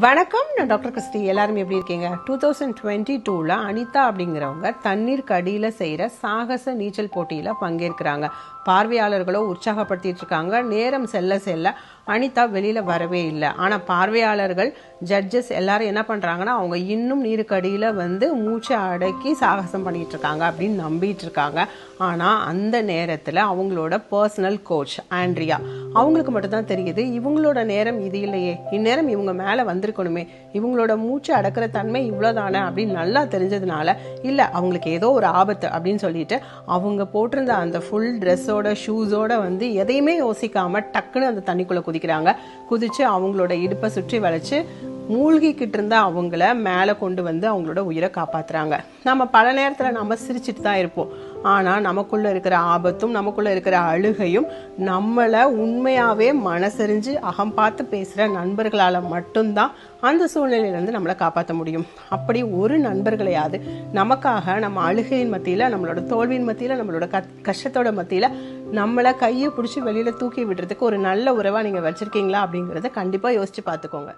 வணக்கம் நான் doctor Christie. எல்லாரும் எப்படி இருக்கீங்க? டூ தௌசண்ட் டுவெண்ட்டி டூவில் அனிதா அப்படிங்கிறவங்க தண்ணீர் கடியில் செய்கிற சாகச நீச்சல் போட்டியில் பங்கேற்கிறாங்க. பார்வையாளர்களோ உற்சாகப்படுத்திட்டு இருக்காங்க. நேரம் செல்ல செல்ல அனிதா வெளியில் வரவே இல்லை. ஆனால் பார்வையாளர்கள் ஜட்ஜஸ் எல்லாரும் என்ன பண்ணுறாங்கன்னா அவங்க இன்னும் நீருக்கடியில் வந்து மூச்சை அடக்கி சாகசம் பண்ணிகிட்டு இருக்காங்க அப்படின்னு நம்பிட்டு இருக்காங்க. ஆனால் அந்த நேரத்தில் அவங்களோட பர்சனல் கோச் ஆண்ட்ரியா அவங்களுக்கு மட்டும்தான் தெரியுது இவங்களோட நேரம் இது இல்லையே இந்நேரம் இவங்க மேலே வந்திருக்கணுமே இவங்களோட மூச்சு அடக்கிற தன்மை இவ்வளோதானே அப்படின்னு நல்லா தெரிஞ்சதுனால இல்லை அவங்களுக்கு ஏதோ ஒரு ஆபத்து அப்படின்னு சொல்லிட்டு அவங்க போட்டிருந்த அந்த ஃபுல் ட்ரெஸ்ஸோட ஷூஸோட வந்து எதையுமே யோசிக்காமல் டக்குன்னு அந்த தண்ணிக்குள்ளே குதிக்கிறாங்க. குதித்து அவங்களோட இடுப்பை சுற்றி வளைச்சு மூழ்கிக்கிட்டு இருந்த அவங்கள மேலே கொண்டு வந்து அவங்களோட உயிரை காப்பாத்துறாங்க. நம்ம பல நேரத்தில் நம்ம சிரிச்சிட்டு தான் இருப்போம். ஆனால் நமக்குள்ளே இருக்கிற ஆபத்தும் நமக்குள்ளே இருக்கிற அழுகையும் நம்மளை உண்மையாகவே மனசறிஞ்சு அகம் பார்த்து பேசுகிற நண்பர்களால் மட்டும்தான் அந்த சூழ்நிலையிலேருந்து நம்மளை காப்பாற்ற முடியும். அப்படி ஒரு நண்பர்களையாவது நமக்காக நம்ம அழுகையின் மத்தியில் நம்மளோட தோல்வியின் மத்தியில் நம்மளோட க கஷ்டத்தோட மத்தியில் நம்மளை கையை பிடிச்சி வெளியில் தூக்கி விடுறதுக்கு ஒரு நல்ல உறவாக நீங்கள் வச்சுருக்கீங்களா அப்படிங்கிறத கண்டிப்பாக யோசித்து பார்த்துக்கோங்க.